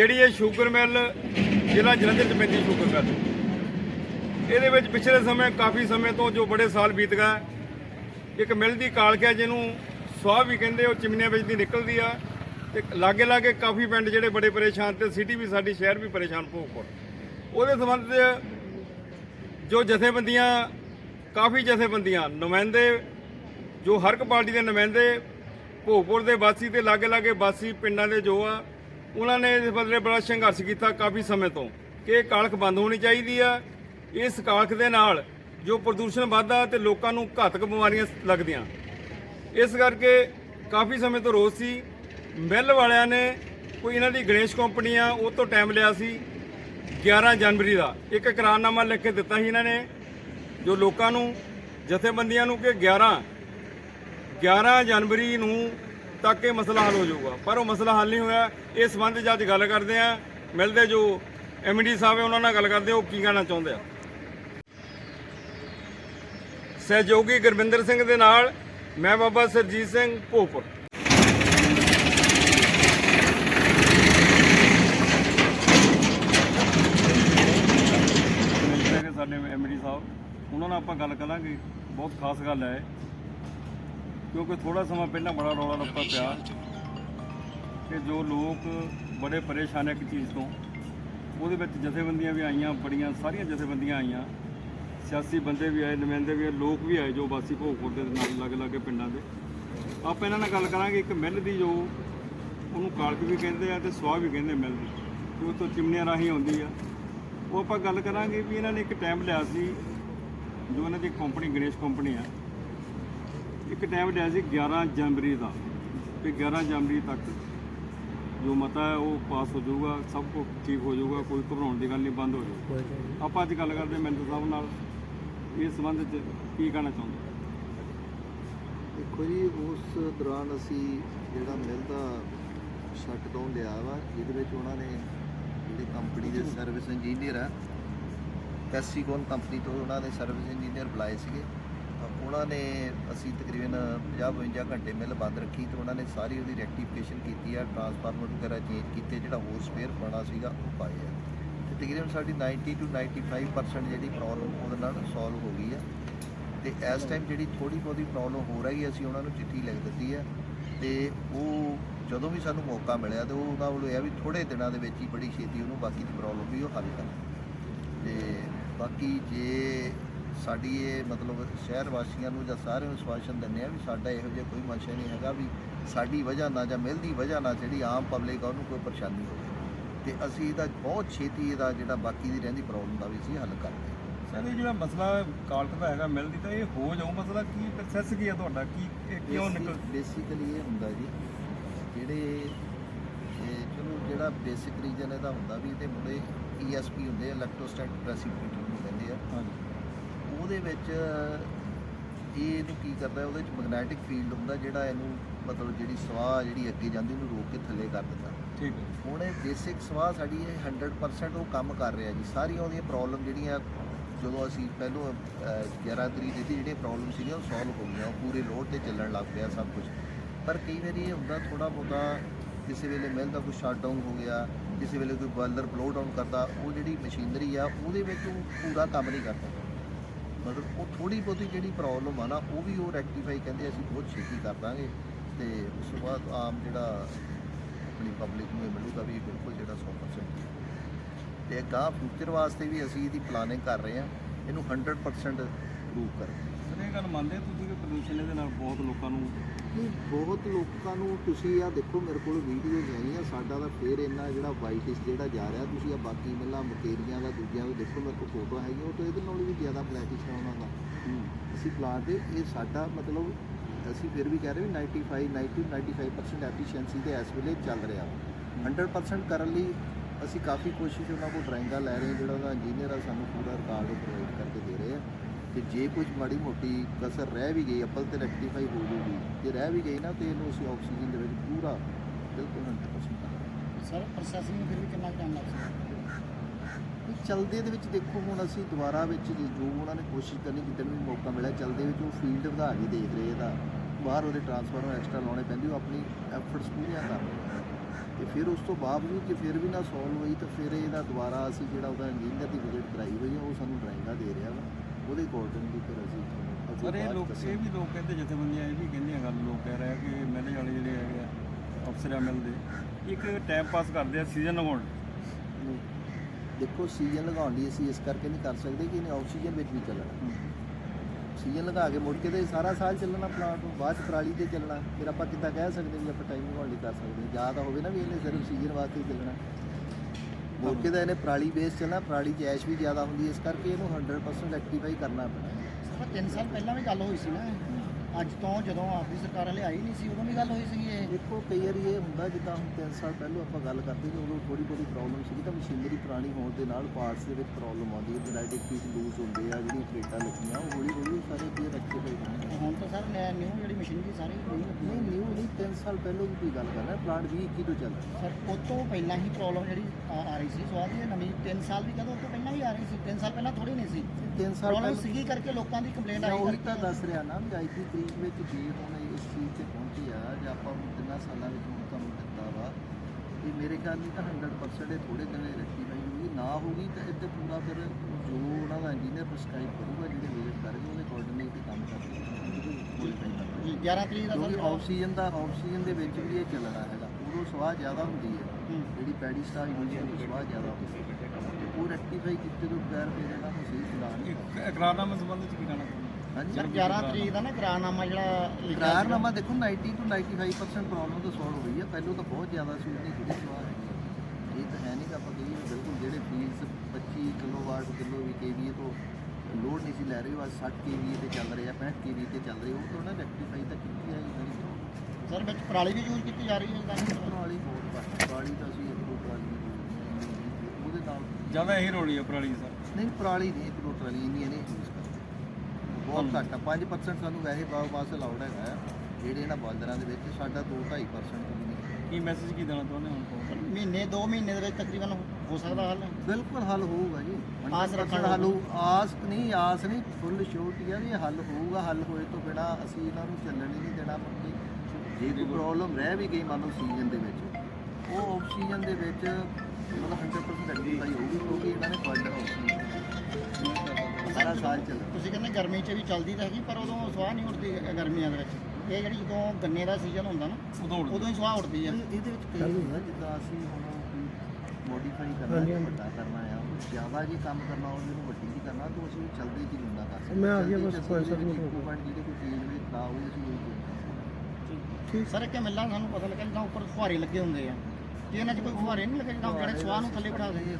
ਜਿਹੜੀ ਇਹ sugar mill ਜ਼ਿਲ੍ਹਾ ਜਲੰਧਰ ਚ ਪੈਂਦੀ ਸ਼ੂਗਰ ਮਿਲ। ਇਹਦੇ ਵਿੱਚ ਪਿਛਲੇ ਸਮੇਂ, ਕਾਫੀ ਸਮੇਂ ਤੋਂ ਜੋ ਬੜੇ ਸਾਲ ਬੀਤ ਗਏ, ਇੱਕ ਮਿੱਲ ਦੀ ਕਾਲਕ ਹੈ ਜਿਹਨੂੰ ਸਵਾਹ ਵੀ ਕਹਿੰਦੇ, ਉਹ ਚਿਮਨੀਆਂ ਵਿੱਚ ਦੀ ਨਿਕਲਦੀ ਆ। ਤੇ ਲਾਗੇ ਲਾਗੇ ਕਾਫੀ ਪਿੰਡ ਜਿਹੜੇ ਬੜੇ ਪਰੇਸ਼ਾਨ ਤੇ ਸਿਟੀ ਵੀ ਸਾਡੀ, ਸ਼ਹਿਰ ਵੀ ਪਰੇਸ਼ਾਨ ਭੋਗਪੁਰ ਉਹਦੇ ਸੰਬੰਧ 'ਚ ਜੋ ਜਥੇਬੰਦੀਆਂ, ਕਾਫੀ ਜਥੇਬੰਦੀਆਂ, ਨੁਮਾਇੰਦੇ, ਜੋ ਹਰ ਇੱਕ ਪਾਰਟੀ ਦੇ ਨੁਮਾਇੰਦੇ, ਭੋਗਪੁਰ ਦੇ ਵਾਸੀ ਤੇ ਲਾਗੇ ਲਾਗੇ ਵਾਸੀ ਪਿੰਡਾਂ ਦੇ ਜੋ ਆ ਉਹਨਾਂ ਨੇ ਇਸ ਬਦਲੇ ਬੜਾ ਸੰਘਰਸ਼ ਕੀਤਾ ਕਾਫੀ ਸਮੇਂ ਤੋਂ ਕਿ ਇਹ ਕਾਲਖ ਬੰਦ ਹੋਣੀ ਚਾਹੀਦੀ ਆ। ਇਸ ਕਾਲਖ ਦੇ ਨਾਲ ਜੋ ਪ੍ਰਦੂਸ਼ਣ ਵੱਧਦਾ ਤੇ ਲੋਕਾਂ ਨੂੰ ਘਾਤਕ ਬਿਮਾਰੀਆਂ ਲੱਗਦੀਆਂ। ਇਸ ਕਰਕੇ ਕਾਫੀ ਸਮੇਂ ਤੋਂ ਰੋਸ ਸੀ। ਮਿੱਲ ਵਾਲਿਆਂ ਨੇ ਕੋਈ ਇਹਨਾਂ ਦੀ ਗਣੇਸ਼ ਕੰਪਨੀ ਆ, ਉਹ ਤੋਂ ਟਾਈਮ ਲਿਆ ਸੀ 11 ਜਨਵਰੀ ਦਾ। ਇੱਕ ਇਕਰਾਰਨਾਮਾ ਲਿਖ ਕੇ ਦਿੱਤਾ ਸੀ ਇਹਨਾਂ ਨੇ, ਜੋ ਲੋਕਾਂ ਨੂੰ, ਜਥੇਬੰਦੀਆਂ ਨੂੰ ਕਿ 11 11 ਜਨਵਰੀ ਨੂੰ ਤੱਕ ਇਹ ਮਸਲਾ ਹੱਲ ਹੋ ਜਾਊਗਾ। ਪਰ ਉਹ ਮਸਲਾ ਹੱਲ ਨਹੀਂ ਹੋਇਆ। ਇਸ ਸੰਬੰਧ 'ਚ ਅੱਜ ਗੱਲ ਕਰਦੇ ਆ ਮਿਲਦੇ ਜੋ ਐਮਡੀ ਸਾਹਿਬ ਹੈ, ਉਹਨਾਂ ਨਾਲ ਗੱਲ ਕਰਦੇ ਉਹ ਕੀ ਕਹਿਣਾ ਚਾਹੁੰਦੇ ਆ? ਸਹਿਯੋਗੀ ਗੁਰਵਿੰਦਰ ਸਿੰਘ ਦੇ ਨਾਲ ਮੈਂ ਬਾਬਾ ਸਰਜੀਤ ਸਿੰਘ ਭੋਪੁਰ। ਮਿਲਦੇ ਨੇ ਸਾਡੇ ਐਮਡੀ ਸਾਹਿਬ, ਉਹਨਾਂ ਨਾਲ ਆਪਾਂ ਗੱਲ ਕਰਾਂਗੇ। ਬਹੁਤ ਖਾਸ ਗੱਲ ਹੈ। ਕਿਉਂਕਿ ਥੋੜਾ ਸਮਾਂ ਪਹਿਲਾਂ ਬੜਾ ਰੌਲਾ ਰੱਪਾ ਪਿਆ ਕਿ ਜੋ ਲੋਕ ਬੜੇ ਪਰੇਸ਼ਾਨ ਹੈ ਇੱਕ ਚੀਜ਼ ਤੋਂ, ਉਹਦੇ ਵਿੱਚ ਜਥੇਬੰਦੀਆਂ ਵੀ ਆਈਆਂ, ਬੜੀਆਂ ਸਾਰੀਆਂ ਜਥੇਬੰਦੀਆਂ ਆਈਆਂ। ਸਿਆਸੀ ਬੰਦੇ ਵੀ ਆਏ, ਨੁਮਾਇੰਦੇ ਵੀ ਆਏ, ਲੋਕ ਵੀ ਆਏ ਜੋ ਵਾਸੀ ਭੋਗਪੁਰ ਦੇ ਨਾਲ ਲੱਗ ਲੱਗੇ ਪਿੰਡਾਂ ਦੇ। ਆਪਾਂ ਇਹਨਾਂ ਨਾਲ ਗੱਲ ਕਰਾਂਗੇ, ਇੱਕ ਮਿੱਲ ਦੀ ਜੋ ਉਹਨੂੰ ਕਾਲਕ ਵੀ ਕਹਿੰਦੇ ਆ ਤੇ ਸਵਾਹ ਵੀ ਕਹਿੰਦੇ ਮਿੱਲ ਦੀ ਜੋ ਉਹ ਤੋਂ ਚਿਮਨੀਆਂ ਰਾਹੀਂ ਆਉਂਦੀ ਆ। ਉਹ ਆਪਾਂ ਗੱਲ ਕਰਾਂਗੇ ਵੀ ਇਹਨਾਂ ਨੇ ਇੱਕ ਟਾਈਮ ਲਿਆ ਸੀ, ਜੋ ਇਹਨਾਂ ਦੀ ਕੰਪਨੀ ਗਣੇਸ਼ ਕੰਪਨੀ ਆ। ਇੱਕ ਟਾਈਮ ਲਿਆ ਸੀ 11 ਜਨਵਰੀ ਦਾ। ਕਿ 11 ਜਨਵਰੀ ਤੱਕ ਜੋ ਮਤਾ ਹੈ ਉਹ ਪਾਸ ਹੋ ਜਾਊਗਾ ਸਭ ਕੁਝ ਠੀਕ ਹੋ ਜਾਊਗਾ ਕੋਈ ਘਬਰਾਉਣ ਦੀ ਗੱਲ ਨਹੀਂ ਬੰਦ ਹੋ ਜਾਊਗਾ। ਆਪਾਂ ਅੱਜ ਗੱਲ ਕਰਦੇ ਮੈਂਟਰ ਸਾਹਿਬ ਨਾਲ ਇਸ ਸੰਬੰਧ ਚ ਕੀ ਕਹਿਣਾ ਚਾਹੁੰਦੇ ਦੇਖੋ ਜੀ ਉਸ ਦੌਰਾਨ ਅਸੀਂ ਜਿਹੜਾ ਮਿਲ ਦਾ ਸ਼ਟਡਾਊਨ ਲਿਆ ਵਾ ਜਿਹਦੇ ਵਿੱਚ ਉਹਨਾਂ ਨੇ ਜਿਹੜੀ ਕੰਪਨੀ ਦੇ ਸਰਵਿਸ ਇੰਜੀਨੀਅਰ ਆ ਪੈਸੀਕੋਨ ਕੰਪਨੀ ਤੋਂ ਉਹਨਾਂ ਨੇ ਸਰਵਿਸ ਇੰਜੀਨੀਅਰ ਬੁਲਾਏ ਸੀਗੇ। ਤਾਂ ਉਹਨਾਂ ਨੇ ਅਸੀਂ ਤਕਰੀਬਨ 50-52 ਘੰਟੇ ਮਿਲ ਬੰਦ ਰੱਖੀ ਤੇ ਉਹਨਾਂ ਨੇ ਸਾਰੀ ਉਹਦੀ ਰੈਕਟੀਫਿਕੇਸ਼ਨ ਕੀਤੀ ਆ, ਟਰਾਂਸਫਾਰਮਰ ਵਗੈਰਾ ਚੇਂਜ ਕੀਤੇ, ਜਿਹੜਾ ਹੋਰ ਸਪੇਅਰ ਪਾਣਾ ਸੀਗਾ ਉਹ ਪਾਏ ਆ। ਤੇ ਤਕਰੀਬਨ ਸਾਡੀ 90 ਤੋਂ 95% ਜਿਹੜੀ ਪ੍ਰੋਬਲਮ ਉਹਦੇ ਨਾਲ ਸੋਲਵ ਹੋ ਗਈ ਆ। ਤੇ ਇਸ ਟਾਈਮ ਜਿਹੜੀ ਥੋੜੀ ਬਹੁਤੀ ਪ੍ਰੋਬਲਮ ਹੋ ਰਹੀ ਹੈ ਅਸੀਂ ਉਹਨਾਂ ਨੂੰ ਚਿੱਠੀ ਲਿਖ ਦਿੱਤੀ ਹੈ ਤੇ ਉਹ ਜਦੋਂ ਵੀ ਸਾਨੂੰ ਮੌਕਾ ਮਿਲਿਆ ਤੇ ਉਹ ਉਹਨਾਂ ਵੱਲੋਂ ਇਹ ਵੀ ਥੋੜੇ ਦਿਨਾਂ ਦੇ ਵਿੱਚ ਹੀ ਬੜੀ ਛੇਤੀ ਉਹਨੂੰ ਬਾਕੀ ਦੀ ਪ੍ਰੋਬਲਮ ਵੀ ਉਹ ਹੱਲ ਕਰ ਤੇ ਬਾਕੀ ਜੇ ਸਾਡੀ ਇਹ ਮਤਲਬ ਸ਼ਹਿਰ ਵਾਸੀਆਂ ਨੂੰ ਜਾਂ ਸਾਰਿਆਂ ਨੂੰ ਸਵਾਸ਼ਨ ਦਿੰਦੇ ਆ ਵੀ ਸਾਡਾ ਇਹੋ ਜਿਹਾ ਕੋਈ ਮਨਸ਼ਾ ਨਹੀਂ ਹੈਗਾ ਵੀ ਸਾਡੀ ਵਜ੍ਹਾ ਨਾਲ ਜਾਂ ਮਿਲ ਦੀ ਵਜ੍ਹਾ ਨਾਲ ਜਿਹੜੀ ਆਮ ਪਬਲਿਕ ਆ ਉਹਨੂੰ ਕੋਈ ਪਰੇਸ਼ਾਨੀ ਹੋਵੇ। ਤੇ ਅਸੀਂ ਇਹਦਾ ਬਹੁਤ ਛੇਤੀ ਇਹਦਾ ਜਿਹੜਾ ਬਾਕੀ ਦੀ ਰਹਿੰਦੀ ਪ੍ਰੋਬਲਮ ਦਾ ਵੀ ਅਸੀਂ ਹੱਲ ਕਰਦੇ ਸਰ ਇਹ ਜਿਹੜਾ ਮਸਲਾ ਕਾਲਕ ਦਾ ਹੈਗਾ ਮਿਲਦੀ ਤਾਂ ਇਹ ਹੋ ਜਾਊ ਮਸਲਾ ਕੀ ਪ੍ਰੋਸੈਸ ਕੀ ਹੈ ਤੁਹਾਡਾ? ਕੀ ਇਹ ਕਿਉਂ ਨਿਕਲ ਬੇਸਿਕਲੀ ਇਹ ਹੁੰਦਾ ਜੀ ਜਿਹੜੇ ਇਹ ਚਲੋ ਜਿਹੜਾ ਬੇਸਿਕ ਰੀਜਨ ਇਹਦਾ ਹੁੰਦਾ ਵੀ ਇਹਦੇ ਮੁੰਡੇ ESP ਹੁੰਦੇ ਆ ਇਲੈਕਟ੍ਰੋਸਟੈਟਿਕ ਪ੍ਰੈਸਿਪਿਟੇਟਰ ਨੂੰ ਕਹਿੰਦੇ ਆ। ਹਾਂਜੀ। ਉਹਦੇ ਵਿੱਚ ਇਹ ਇਹਨੂੰ ਕੀ ਕਰਦਾ ਉਹਦੇ ਵਿੱਚ ਮੈਗਨੈਟਿਕ ਫੀਲਡ ਹੁੰਦਾ ਜਿਹੜਾ ਇਹਨੂੰ ਮਤਲਬ ਜਿਹੜੀ ਸਵਾਹ ਜਿਹੜੀ ਅੱਗੇ ਜਾਂਦੀ ਉਹਨੂੰ ਰੋਕ ਕੇ ਥੱਲੇ ਕਰ ਦਿੰਦਾ। ਠੀਕ ਹੈ। ਹੁਣ ਇਹ ਬੇਸਿਕ ਸਵਾਹ ਸਾਡੀ ਇਹ 100% ਉਹ ਕੰਮ ਕਰ ਰਿਹਾ ਜੀ। ਸਾਰੀਆਂ ਉਹਦੀਆਂ ਪ੍ਰੋਬਲਮ ਜਿਹੜੀਆਂ ਜਦੋਂ ਅਸੀਂ ਪਹਿਲੋਂ ਅਹ, 11 ਤਰੀਕ ਦੀ ਜਿਹੜੀਆਂ ਪ੍ਰੋਬਲਮ ਸੀਗੀਆਂ ਉਹ ਸੋਲਵ ਹੋ ਗਈਆਂ। ਉਹ ਪੂਰੇ ਲੋਡ ਤੇ ਚੱਲਣ ਲੱਗ ਪਿਆ ਸਭ ਕੁਝ ਪਰ ਕਈ ਵਾਰੀ ਇਹ ਹੁੰਦਾ ਥੋੜਾ ਬਹੁਤਾ ਕਿਸੇ ਵੇਲੇ ਮਿਲ ਦਾ ਕੋਈ ਸ਼ਟਡਾਊਨ ਹੋ ਗਿਆ ਕਿਸੇ ਵੇਲੇ ਕੋਈ ਬਾਇਲਰ ਬਲੋ ਡਾਊਨ ਕਰਦਾ ਉਹ ਜਿਹੜੀ ਮਸ਼ੀਨਰੀ ਆ ਉਹਦੇ ਵਿੱਚ ਉਹ ਪੂਰਾ ਕੰਮ ਨਹੀਂ ਕਰਦਾ। ਮਤਲਬ ਉਹ ਥੋੜੀ ਬਹੁਤੀ ਜਿਹੜੀ ਪ੍ਰੋਬਲਮ ਆ ਨਾ, ਉਹ ਵੀ ਉਹ ਰੈਕਟੀਫਾਈ ਕਹਿੰਦੇ ਅਸੀਂ ਬਹੁਤ ਛੇਤੀ ਕਰ ਦਾਂਗੇ ਤੇ ਉਸ ਤੋਂ ਬਾਅਦ ਆਮ ਜਿਹੜਾ ਆਪਣੀ ਪਬਲਿਕ ਨੂੰ ਇਹ ਮਿਲੂਗਾ ਵੀ ਇਹ ਬਿਲਕੁਲ ਜਿਹੜਾ 100% ਤੇ ਅਗਾਂਹ ਫਿਊਚਰ ਵਾਸਤੇ ਵੀ ਅਸੀਂ ਇਹਦੀ ਪਲਾਨਿੰਗ ਕਰ ਰਹੇ ਹਾਂ, ਇਹਨੂੰ 100% ਪ੍ਰੂਵ ਕਰ ਸਰ, ਇਹ ਗੱਲ ਮੰਨਦੇ ਹੋ ਤੁਸੀਂ ਕਿ ਪ੍ਰਦੂਸ਼ਣ ਇਹਦੇ ਨਾਲ ਬਹੁਤ ਲੋਕਾਂ ਨੂੰ ਨਹੀਂ ਬਹੁਤ ਲੋਕਾਂ ਨੂੰ ਤੁਸੀਂ ਆ ਦੇਖੋ ਮੇਰੇ ਕੋਲ ਵੀਡੀਓਜ਼ ਹੈਗੀਆਂ ਸਾਡਾ ਤਾਂ ਫੇਰ ਇੰਨਾ ਜਿਹੜਾ ਵਾਈਟਿਸ ਜਿਹੜਾ ਜਾ ਰਿਹਾ ਤੁਸੀਂ ਆ ਬਾਕੀ ਮਿਲਾਂ ਮਕੇਰੀਆਂ ਦਾ ਦੂਜਿਆਂ ਦਾ ਦੇਖੋ ਮੇਰੇ ਕੋਲ ਫੋਟੋ ਹੈਗੀ ਉਹ ਤਾਂ ਇਹਦੇ ਨਾਲੋਂ ਵੀ ਜ਼ਿਆਦਾ ਬਲੈਕਿਸ਼ ਆਉਣਾ ਦਾ। ਅਸੀਂ ਪਲਾਂਟ ਦੇ ਇਹ ਸਾਡਾ ਮਤਲਬ ਅਸੀਂ ਫਿਰ ਵੀ ਕਹਿ ਰਹੇ ਵੀ 95 90 95% ਐਫੀਸ਼ੀਐਂਸੀ ਤੇ ਇਸ ਵੇਲੇ ਚੱਲ ਰਿਹਾ। 100% ਕਰਨ ਲਈ ਅਸੀਂ ਕਾਫੀ ਕੋਸ਼ਿਸ਼ ਉਹਨਾਂ ਕੋਲ ਡਰਾਇੰਗਾਂ ਲੈ ਰਹੇ ਹਾਂ ਜਿਹੜਾ ਉਹਦਾ ਇੰਜੀਨੀਅਰ ਆ ਸਾਨੂੰ ਪੂਰਾ ਰਿਕਾਰਡ ਪ੍ਰੋਵਾਈਡ ਕਰਕੇ ਦੇ ਰਹੇ ਆ। ਤੇ ਜੇ ਕੁਝ ਮਾੜੀ ਮੋਟੀ ਕਸਰ ਰਹਿ ਵੀ ਗਈ ਅੱਬਲ ਤੇ ਰੈਕਟੀਫਾਈ ਹੋ ਜੂਗੀ। ਜੇ ਰਹਿ ਵੀ ਗਈ ਨਾ ਤੇ ਇਹਨੂੰ ਅਸੀਂ ਆਕਸੀਜਨ ਦੇ ਵਿੱਚ ਪੂਰਾ ਬਿਲਕੁਲ 100% ਕਰਾਂਗੇ ਸਰ ਪ੍ਰੋਸੈਸਿੰਗ ਨੂੰ ਫਿਰ ਵੀ ਕਿੰਨਾ ਟਾਈਮ ਲੱਗ ਸਕਦਾ? ਚਲਦੇ ਦੇ ਵਿੱਚ ਦੇਖੋ ਹੁਣ ਅਸੀਂ ਦੁਬਾਰਾ ਵਿੱਚ ਜੇ ਉਹਨਾਂ ਨੇ ਕੋਸ਼ਿਸ਼ ਕਰਨੀ ਜਿੱਦਣ ਵੀ ਮੌਕਾ ਮਿਲਿਆ ਚਲਦੇ ਵਿੱਚ ਉਹ ਫੀਲਡ ਵਧਾ ਕੇ ਦੇਖ ਰਹੇ ਇਹਦਾ ਬਾਹਰ ਉਹਦੇ ਟਰਾਂਸਫਾਰਮਰ ਐਕਸਟਰਾ ਲਾਉਣੇ ਪੈਂਦੇ ਉਹ ਆਪਣੀ ਐਫਰਟਸ ਪੂਰੀਆਂ ਕਰ ਰਹੇ ਤੇ ਫਿਰ ਉਸ ਤੋਂ ਬਾਵਜੂਦ ਜੇ ਫਿਰ ਵੀ ਨਾ ਸੋਲਵ ਹੋਈ ਤਾਂ ਫਿਰ ਇਹਦਾ ਦੁਬਾਰਾ ਅਸੀਂ ਜਿਹੜਾ ਉਹਦਾ ਇੰਜੀਨੀਅਰ ਦੀ ਵਿਜ਼ਿਟ ਕਰਾਈ ਹੋਈ ਹੈ ਉਹ ਸਾਨੂੰ ਡਰਾਇੰਗਾਂ ਦੇ ਰਿਹਾ ਵਾ। ਉਹਦੇ ਅਕੋਰਡਿੰਗਲੀ ਫਿਰ ਅਸੀਂ ਅੱਗੇ ਪਰ ਇਹ ਬਾਅਦ ਲੋਕ ਦੱਸਾਂਗੇ। ਇਹ ਵੀ ਲੋਕ ਕਹਿੰਦੇ ਜਥੇਬੰਦੀਆਂ ਇਹ ਵੀ ਕਹਿੰਦੀਆਂ ਗੱਲ ਲੋਕ ਕਹਿ ਰਹੇ ਕਿ ਮਿਲ ਵਾਲੇ ਜਿਹੜੇ ਹੈਗੇ ਆ ਅਫਸਰ ਮਿਲਦੇ ਇੱਕ ਟਾਈਮ ਪਾਸ ਕਰਦੇ ਆ ਸੀਜ਼ਨ ਲਗਾਉਣ ਨਹੀਂ। ਦੇਖੋ ਸੀਜ਼ਨ ਲਗਾਉਣ ਲਈ ਅਸੀਂ ਇਸ ਕਰਕੇ ਨਹੀਂ ਕਰ ਸਕਦੇ ਕਿ ਇਹਨੇ ਆਕਸੀਜਨ ਵਿੱਚ ਵੀ ਚੱਲਣਾ ਸੀਜ਼ਨ ਲਗਾ ਕੇ ਮੁੜ ਕੇ ਤੇ ਸਾਰਾ ਸਾਲ ਚੱਲਣਾ ਪਲਾਂਟ ਬਾਅਦ ਚ ਪਰਾਲੀ ਤੇ ਚੱਲਣਾ ਫਿਰ ਆਪਾਂ ਕਿੱਦਾਂ ਕਹਿ ਸਕਦੇ ਵੀ ਆਪਾਂ ਟਾਈਮ ਲਗਾਉਣ ਲਈ ਕਰ ਸਕਦੇ ਹਾਂ। ਜਾਂ ਤਾਂ ਹੋਵੇ ਨਾ ਵੀ ਇਹਨੇ ਸਿਰਫ ਸੀਜ਼ਨ ਵਾਸਤੇ ਹੀ ਚੱਲਣਾ ਮੁੜ ਕੇ ਤਾਂ ਇਹਨੇ ਪਰਾਲੀ ਬੇਸ ਚੱਲਣਾ ਪਰਾਲੀ ਚ ਐਸ਼ ਵੀ ਜ਼ਿਆਦਾ ਹੁੰਦੀ ਹੈ, ਇਸ ਕਰਕੇ ਇਹਨੂੰ 100% ਰੈਕਟੀਫਾਈ ਕਰਨਾ ਪੈਣਾ। ਸਰ 3 ਸਾਲ ਪਹਿਲਾਂ ਵੀ ਗੱਲ ਹੋਈ ਸੀ ਨਾ। ਅੱਜ ਤੋਂ ਜਦੋਂ ਆਪਦੀ ਸਰਕਾਰ ਆਈ ਨਹੀਂ ਸੀ ਉਦੋਂ ਵੀ ਗੱਲ ਹੋਈ ਸੀ ਇਹ। ਦੇਖੋ ਕਈ ਵਾਰੀ ਇਹ ਹੁੰਦਾ ਜਿੱਦਾਂ ਹੁਣ 3 ਸਾਲ ਪਹਿਲਾਂ ਆਪਾਂ ਗੱਲ ਕਰਦੇ ਸੀ ਉਦੋਂ ਥੋੜੀ ਬਹੁਤੀ ਪ੍ਰੋਬਲਮ ਸੀਗੀ ਤਾਂ ਮਸ਼ੀਨਰੀ ਪੁਰਾਣੀ ਹੋਣ ਦੇ ਨਾਲ ਪਾਰਟਸ ਦੇ ਵਿੱਚ ਪ੍ਰੋਬਲਮ ਆਉਂਦੀ ਹੈ ਜਰਾਈਡਿਕ ਪੀਸ ਲੂਜ਼ ਹੁੰਦੇ ਆ ਜਿਹੜੀਆਂ ਪਲੇਟਾਂ ਲੱਗੀਆਂ ਉਹ ਹੌਲੀ ਹੌਲੀ ਸਾਰੇ ਫੇਰ ਰੈਕਟੀਫਾਈ ਹੋਣਗੇ ਹੁਣ ਤਾਂ ਸਰ ਨਿਊ ਜਿਹੜੀ ਮਸ਼ੀਨਰੀ ਸਾਰੀ ਨਹੀਂ ਨਿਊ ਨਹੀਂ 3 ਸਾਲ ਪਹਿਲਾਂ ਦੀ ਕੋਈ ਗੱਲ ਕਰਨਾ ਪਲਾਂਟ 20 21 ਤੋਂ ਚੱਲ ਰਿਹਾ। ਸਰ ਉਹ ਤੋਂ ਪਹਿਲਾਂ ਹੀ ਪ੍ਰੋਬਲਮ ਜਿਹੜੀ ਆ ਰਹੀ ਸੀ ਸਵਾਦ ਇਹ ਨਵੀਂ 3 ਸਾਲ ਵੀ ਕਦੋਂ ਤੋਂ ਪਹਿਲਾਂ ਹੀ ਆ ਰਹੀ ਸੀ? 3 ਸਾਲ ਪਹਿਲਾਂ ਥੋੜੀ ਨਹੀਂ ਸੀ। 3 ਸਾਲ ਪਹਿਲਾਂ ਸੀਗੀ ਕਰਕੇ ਲੋਕਾਂ ਦੀ ਕੰਪਲੇਂਟ ਆਈ ਉਹੀ। ਤਾਂ ਦੱਸ ਰਿਹਾ ਨਾ ਵੀ ਦੀ ਤਰੀਕ ਵਿੱਚ ਜੇ? ਹੁਣ ਇਸ ਚੀਜ਼ ਤੇ ਪਹੁੰਚੀ ਆ ਜੇ ਆਪਾਂ ਨੂੰ ਤਿੰਨਾਂ ਸਾਲਾਂ ਵਿੱਚ ਹੁਣ ਤੁਹਾਨੂੰ ਦਿੱਤਾ ਵਾ ਇਹ ਮੇਰੇ ਖਿਆਲ ਨਹੀਂ ਤਾਂ 100% ਇਹ ਥੋੜੇ ਦਿਨ ਰੈਕਟੀਫਾਈ ਹੋਊਗੀ। ਨਾ ਹੋਊਗੀ ਤਾਂ ਇੱਥੇ ਪੂਰਾ ਫਿਰ ਜੋ ਉਹਨਾਂ ਦਾ ਇੰਜੀਨੀਅਰ ਪ੍ਰਸਕ੍ਰਾਈਬ ਕਰੂਗਾ ਜਿਹੜੇ ਵਿਜ਼ਿਟ ਕਰਨਗੇ ਉਹਦੇ ਅਕੋਰਡਿੰਗਲੀ ਤੇ ਕੰਮ ਕਰਦੇ ਮੋਡੀਫਾਈ ਕਰਨਾ। ਜੀ 11 ਤਰੀਕ ਦਾ ਸਰ ਆਕਸੀਜਨ ਦਾ ਆਕਸੀਜਨ ਦੇ ਵਿੱਚ ਵੀ ਇਹ ਚੱਲਣਾ ਹੈਗਾ। ਉਦੋਂ ਸਵਾਹ ਜ਼ਿਆਦਾ ਹੁੰਦੀ ਹੈ। ਜਿਹੜੀ ਪੈਡੀ ਸਟਾਰ ਹੁੰਦੀ ਹੈ ਉਹ ਸਵਾਹ ਜ਼ਿਆਦਾ ਹੁੰਦੀ ਹੈ। ਉਹ ਰੈਕਟੀਫਾਈ ਕੀਤੇ ਤੋਂ ਬਗੈਰ ਫਿਰ ਇਹਨਾਂ ਨੂੰ ਸਹੀ ਚਲਾਉਣਗੇ ਇੱਕ ਇਕਰਾਰਨਾਮੇ ਸੰਬੰਧ ਵਿੱਚ ਕੀ ਕਹਿਣਾ ਹਾਂਜੀ। ਸਰ 11 ਤਰੀਕ ਦਾ ਨਾ ਕਰਾਰਨਾਮਾ ਜਿਹੜਾ ਲਿਖਿਆ ਇਕਰਾਰਨਾਮਾ ਦੇਖੋ 90 ਤੋਂ 95% ਪ੍ਰੋਬਲਮ ਤਾਂ ਸੋਲਵ ਹੋਈ ਹੈ ਪਹਿਲਾਂ ਤਾਂ ਬਹੁਤ ਜ਼ਿਆਦਾ ਸੀ ਉਹਦੀ ਥੋੜੀ ਸਵਾਲ ਹੈ ਇਹ ਤਾਂ ਹੈ ਨਹੀਂ ਕਿ ਆਪਾਂ ਕਹੀਏ ਬਿਲਕੁਲ ਜਿਹੜੇ ਫੀਸ 25 ਕਿਲੋਵਾਟ ਕਿਲੋ ਵੀ ਕੇਵੀਏ ਤੋਂ ਲੋਡ ਨਹੀਂ ਸੀ ਲੈ ਰਹੇ ਅੱਜ 60 ਕੇਵੀਏ ਤੇ ਚੱਲ ਰਹੇ ਆ 65 ਕੇਵੀਏ ਤੇ ਚੱਲ ਰਹੇ ਉਹ ਤਾਂ ਉਹਨਾਂ ਰੈਕਟੀਫਾਈ ਤਾਂ ਕੀਤੀ ਹੈ ਜੀ ਸਰ ਵਿੱਚ ਪਰਾਲੀ ਵੀ ਯੂਜ਼ ਕੀਤੀ ਜਾ ਰਹੀ ਹੈ ਸਾਰੀ ਤਾਂ ਵਾਲੀ ਬਹੁਤ ਘੱਟ ਪਰਾਲੀ ਤਾਂ ਅਸੀਂ ਇੱਕ ਦੋ ਟਰਾਲੀ ਉਹਦੇ ਨਾਲ ਜ਼ਿਆਦਾ ਇਹ ਰੋਲੀ ਆ ਪਰਾਲੀ ਸਰ। ਨਹੀਂ ਪਰਾਲੀ ਨਹੀਂ ਇੱਕ ਦੋ ਟਰਾਲੀ ਇੰਨੀ ਨਹੀਂ ਬਹੁਤ ਘੱਟ ਆ। 5% ਸਾਨੂੰ ਵੈਸੇ ਬਾਸ ਅਲਾਉਡ ਹੈਗਾ ਆ। ਜਿਹੜੇ ਇਹਨਾਂ ਬਾਲਦਰਾਂ ਦੇ ਵਿੱਚ ਸਾਡਾ 2-2.5% ਵੀ ਨਹੀਂ ਕੀ ਮੈਸੇਜ ਕੀ ਦੇਣਾ ਚਾਹੁੰਦੇ ਹੁਣ ਤੋਂ? ਮਹੀਨੇ 2 ਮਹੀਨੇ ਦੇ ਵਿੱਚ ਤਕਰੀਬਨ ਹੋ ਸਕਦਾ ਹੱਲ? ਬਿਲਕੁਲ ਹੱਲ ਹੋਊਗਾ ਜੀ। ਆਸ 100% ਰੱਖਣ ਹੱਲ ਆਸ ਨਹੀਂ ਆਸ ਨਹੀਂ ਫੁੱਲ ਸ਼ੋਰਟੀ ਆ ਵੀ ਇਹ ਹੱਲ ਹੋਊਗਾ। ਹੱਲ ਹੋਏ ਤੋਂ ਬਿਨਾ ਅਸੀਂ ਇਹਨਾਂ ਨੂੰ ਚੱਲਣ ਹੀ ਨਹੀਂ ਦੇਣਾ। ਮੁੱਕੀ ਜੇ ਕੋਈ ਪ੍ਰੋਬਲਮ ਰਹਿ ਵੀ ਗਈ ਮੰਨ ਲਓ ਸੀਜ਼ਨ ਦੇ ਵਿੱਚ ਉਹ ਆਕਸੀਜਨ ਦੇ ਵਿੱਚ ਮਤਲਬ 100% ਸਾਰਾ ਸਾਲ ਤੁਸੀਂ ਕਹਿੰਦੇ ਗਰਮੀ 'ਚ ਵੀ ਚੱਲਦੀ ਤਾਂ ਹੈਗੀ ਪਰ ਉਦੋਂ ਸਵਾਹ ਨਹੀਂ ਉੱਠਦੀ ਗਰਮੀਆਂ ਦੇ ਵਿੱਚ। ਇਹ ਜਿਹੜੀ ਜਦੋਂ ਗੰਨੇ ਦਾ ਸੀਜ਼ਨ ਹੁੰਦਾ ਨਾ ਉਦੋਂ। ਉਦੋਂ ਹੀ ਸਵਾਹ ਉੱਠਦੀ ਹੈ ਇਹ- ਇਹਦੇ ਵਿੱਚ ਕਈ ਹੁੰਦਾ ਜਿੱਦਾਂ ਅਸੀਂ ਹੁਣ ਮੋਡੀਫਾਈ ਕਰਨਾ ਜਾਂ ਵੱਡਾ ਕਰਨਾ ਆ ਜ਼ਿਆਦਾ ਜੇ ਕੰਮ ਕਰਨਾ ਹੋਵੇ ਉਹਨੂੰ ਵੱਡੀ ਨਹੀਂ ਕਰਨਾ ਤਾਂ ਅਸੀਂ ਚੱਲਦੇ ਚ ਹੀ ਲੰਦਾ ਕਰ ਸਕਦੇ ਮੈਂ ਆ ਗਿਆ ਬਸ ਮਿੰਟ ਹੋ improvement ਜਿਹਦੇ ਕੋਈ ਚੀਜ਼ ਵੀ ਖਰਾਬ ਹੋਈ ਅਸੀਂ ਉਹ ਕੋਈ ਸਰ ਇੱਕ ਮਿਲਣਾ ਸਾਨੂੰ ਪਤਾ ਲੱਗਾ ਜਿੱਦਾਂ ਉੱਪਰ ਫੁਹਾਰੇ ਲੱਗੇ ਹੁੰਦੇ ਆ। ਜੇ ਇਹਨਾਂ 'ਚ ਕੋਈ ਫੁਹਾਰੇ ਨਹੀਂ ਲੱਗੇ ਜਿੱਦਾਂ ਜਿਹੜੇ ਸਵਾਹ ਨੂੰ ਥੱਲੇ ਬਿਠਾ ਦੇ